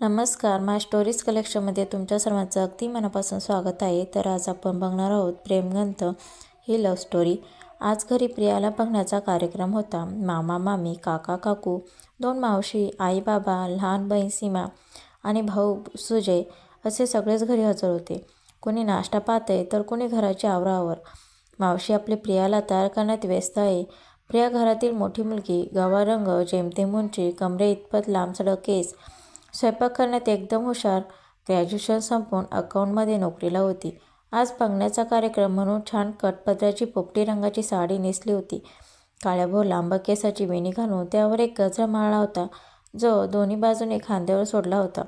नमस्कार. माय स्टोरीज कलेक्शनमध्ये तुमच्या सर्वांचं अगदी मनापासून स्वागत आहे. तर आज आपण बघणार आहोत प्रेमगंत ही लव्ह स्टोरी आज घरी प्रियाला बघण्याचा कार्यक्रम होता. मामा मामी काका काकू दोन मावशी आई बाबा लहान बहीण सीमा आणि भाऊ सुजय असे सगळेच घरी हजर होते. कोणी नाश्ता पाहते तर कोणी घराची आवरावर. मावशी आपली प्रियाला तयार करण्यात व्यस्त आहे. प्रिया घरातील मोठी मुलगी गवारंग जेमतेम उंची कमरे इतपत लांबसडक केस स्वयंपाक करण्यात एकदम हुशार ग्रॅज्युएशन संपवून अकाउंटमध्ये नोकरीला होती. आज बघण्याचा कार्यक्रम म्हणून छान कटपदराची पोपटी रंगाची साडी नेसली होती. काळ्याभोर लांब केसाची वेणी घालून त्यावर एक गजरा माळला होता जो दोन्ही बाजूने खांद्यावर सोडला होता.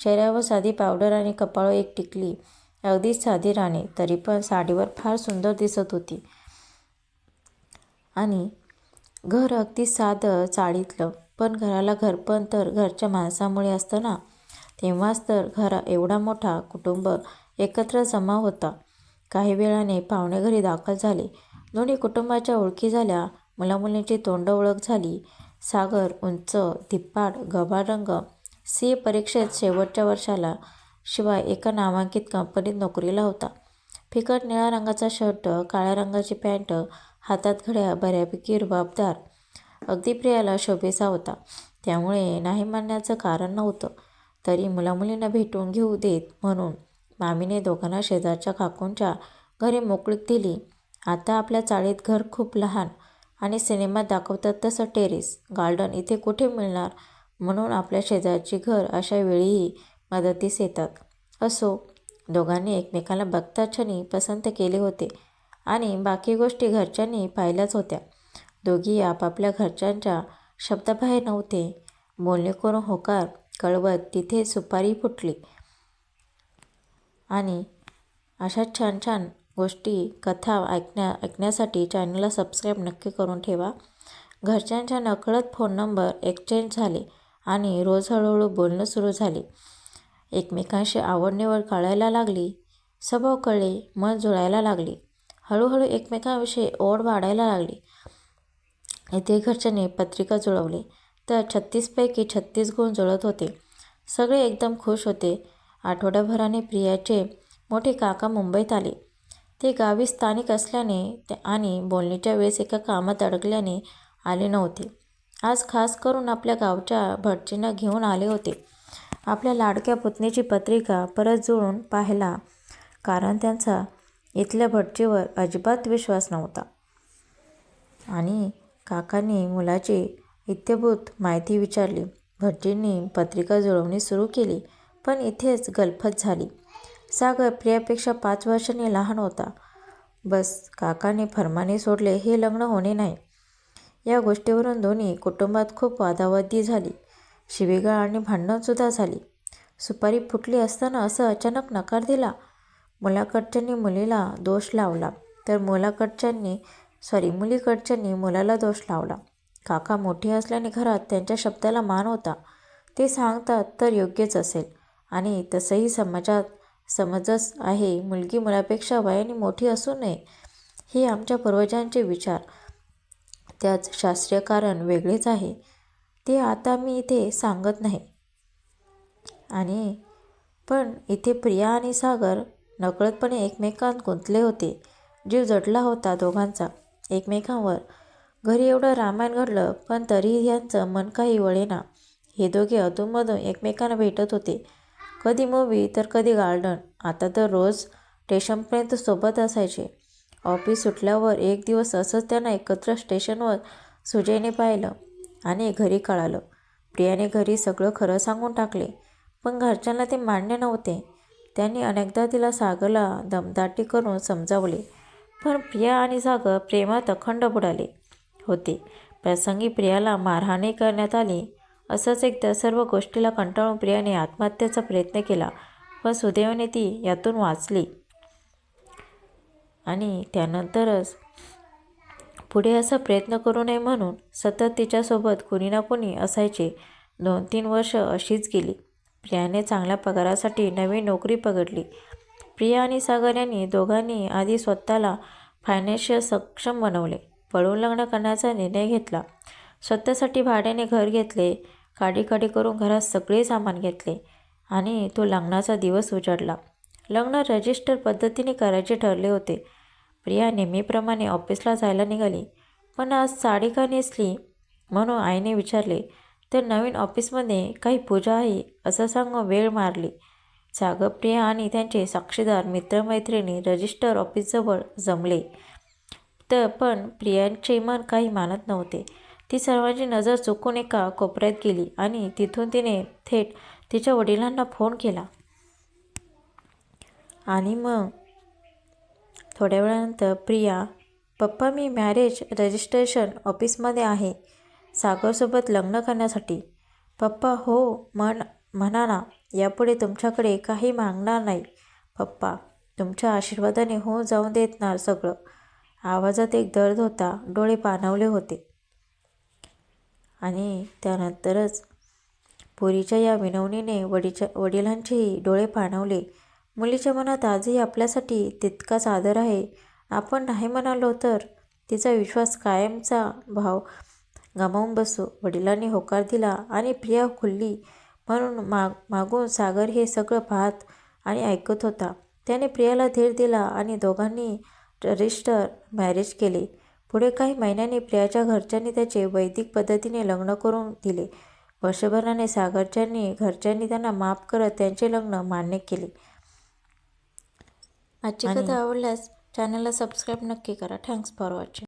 चेहऱ्यावर साधी पावडर आणि कपाळावर एक टिकली. अगदीच साधी राणी तरी पण साडीवर फार सुंदर दिसत होती. आणि घर अगदी साधं चाळीतलं. पण घराला घरपण तर घरच्या माणसामुळे असतं ना. तेव्हाच तर घरा एवढा मोठा कुटुंब एकत्र जमा होता. काही वेळाने पाहुणे घरी दाखल झाले. दोन्ही कुटुंबाच्या ओळखी झाल्या. मुलामुलींची तोंड ओळख झाली. सागर उंच धिप्पाड गबाळ रंग. सी परीक्षेत शेवटच्या वर्षाला. शिवाय एका नामांकित कंपनीत नोकरीला होता. फिकट निळ्या रंगाचा शर्ट काळ्या रंगाची पॅन्ट हातात घड्या बऱ्यापैकी रुबाबदार. अगदी प्रियाला शोभेचा होता. त्यामुळे नाही मानण्याचं कारण नव्हतं. तरी मुलामुलींना भेटून घेऊ देत म्हणून मामीने दोघांना शेजारच्या काकूंच्या घरी मोकळीक दिली. आता आपल्या चाळीत घर खूप लहान आणि सिनेमात दाखवतात तसं टेरेस गार्डन इथे कुठे मिळणार? म्हणून आपल्या शेजारची घर अशा वेळीही मदतीस येतात. असो दोघांनी एकमेकाला बघता पसंत केले होते आणि बाकी गोष्टी घरच्यांनी पाहिल्याच होत्या. दोघी आपापल्या घरच्यांच्या शब्दाबाहेर नव्हते. बोलणे करून होकार कळवत तिथे सुपारी फुटली. आणि अशा छान छान गोष्टी कथा ऐकण्या ऐकण्यासाठी चॅनलला सबस्क्राईब नक्की करून ठेवा. घरच्यांच्या नकळत फोन नंबर एक्सचेंज झाले आणि रोज हळूहळू बोलणं सुरू झाले. एकमेकांशी आवडनिवड कळायला लागली. स्वभाव कळले मन जुळायला लागली. हळूहळू एकमेकांविषयी ओढ वाढायला लागली. येथे घरच्यांनी पत्रिका जुळवली. तर छत्तीसपैकी छत्तीस गुण जुळत होते. सगळे एकदम खुश होते. आठवड्याभराने प्रियाचे मोठे काका मुंबईत आले. ते गावी स्थानिक असल्याने ते आणि बोलणीच्या वेळेस एका कामात अडकल्याने आले नव्हते. आज खास करून आपल्या गावच्या भटजींना घेऊन आले होते. आपल्या लाडक्या पुतणीची पत्रिका परत जुळून पाहायला कारण त्यांचा इथल्या भटजीवर अजिबात विश्वास नव्हता. आणि काकांनी मुलाची इत्यभूत माहिती विचारली. भटजींनी पत्रिका जुळवणी सुरू केली पण इथेच गलफत झाली. सागर प्रियापेक्षा पाच वर्षांनी लहान होता. बस काकाने फरमाने सोडले हे लग्न होणे नाही. या गोष्टीवरून दोन्ही कुटुंबात खूप वादावादी झाली. शिवीगाळ आणि भांडणसुद्धा झाली. सुपारी फुटली असताना असं अचानक नकार दिला. मुलाकडच्यांनी मुलीला दोष लावला. तर मुलाकडच्यांनी सॉरी मुलीकडच्यांनी मुलाला दोष लावला. काका मोठे असल्याने घरात त्यांच्या शब्दाला मान होता. ते सांगतात तर योग्यच असेल. आणि तसंही समाजात समजच आहे मुलगी मुलापेक्षा वयाने मोठी असू नये हे आमच्या पूर्वजांचे विचार. त्याच शास्त्रीय कारण वेगळेच आहे. ते आता मी इथे सांगत नाही. आणि पण इथे प्रिया आणि सागर नकळतपणे एकमेकांत गुंतले होते. जीव जडला होता दोघांचा. एकमेकांवर. घरी एवढं रामायण घडलं पण तरीही यांचं मन काही वळेना. हे दोघे अधूनमधून एकमेकांना भेटत होते. कधी मूवी तर कधी गार्डन आता तर रोज स्टेशनपर्यंत सोबत असायचे. ऑफिस सुटल्यावर एक दिवस असंच त्यांना एकत्र स्टेशनवर सुजयने पाहिलं आणि घरी कळालं. प्रियाने घरी सगळं खरं सांगून टाकले पण घरच्यांना ते मान्य नव्हते. त्यांनी अनेकदा तिला सागरला दमदाटी करून समजावले. पण प्रिया आणि सागर प्रेमात अखंड बुडाले होते. प्रसंगी प्रियाला मारहाणी करण्यात आली. असंच एकदा सर्व गोष्टीला कंटाळून प्रियाने आत्महत्येचा प्रयत्न केला पण सुदैवाने ती यातून वाचली. आणि त्यानंतरच पुढे असा प्रयत्न करू नये म्हणून सतत तिच्यासोबत कुणी ना कुणी असायचे. दोन तीन वर्ष अशीच गेली. प्रियाने चांगल्या पगारासाठी नवी नोकरी पकडली. प्रिया आणि सागर यांनी दोघांनी आधी स्वतःला फायनान्शियल सक्षम बनवले. पळून लग्न करण्याचा निर्णय घेतला. स्वतःसाठी भाड्याने घर घेतले काडीकाडी करून घरात सगळे सामान घेतले आणि तो लग्नाचा दिवस उजाडला. लग्न रजिस्टर पद्धतीने करायचे ठरले होते. प्रिया नेहमीप्रमाणे ऑफिसला जायला निघाली पण आज साडी का नेसली म्हणून आईने विचारले तर नवीन ऑफिसमध्ये काही पूजा आहे असं सांगून वेळ मारली. सागर प्रिया आणि त्यांचे साक्षीदार मित्रमैत्रिणी रजिस्टर ऑफिसजवळ जमले. तर पण प्रियांचे मन काही मानत नव्हते. ती सर्वांची नजर चुकून एका कोपऱ्यात गेली आणि तिथून तिने थेट तिच्या वडिलांना फोन केला. आणि मग? थोड्या वेळानंतर प्रिया पप्पा मी मॅरेज रजिस्ट्रेशन ऑफिसमध्ये आहे. सागरसोबत लग्न करण्यासाठी. पप्पा हो म्हण म्हणा ना यापुढे तुमच्याकडे काही मागणार नाही. पप्पा तुमच्या आशीर्वादाने हो जाऊन देणार सगळं. आवाजात एक दर्द होता. डोळे पाणवले होते. आणि त्यानंतरच पोरीच्या या विनवणीने वडीच्या वडिलांचेही डोळे पाणवले. मुलीच्या मनात आजही आपल्यासाठी तितकाच आदर आहे. आपण नाही म्हणालो तर तिचा विश्वास कायमचा भाव गमावून बसू. वडिलांनी होकार दिला आणि प्रिया खुल्ली. म्हणून माग मागून सागर हे सगळं पाहत आणि ऐकत होता. त्याने प्रियाला धीर दिला आणि दोघांनी रजिस्टर मॅरेज केले. पुढे काही महिन्यांनी प्रियाच्या घरच्यांनी त्याचे वैदिक पद्धतीने लग्न करून दिले. वर्षभराने सागरच्यांनी घरच्यांनी त्यांना माफ करत त्यांचे लग्न मान्य केले. आजची कथा आवडल्यास चॅनलला सबस्क्राईब नक्की करा. Thanks for watching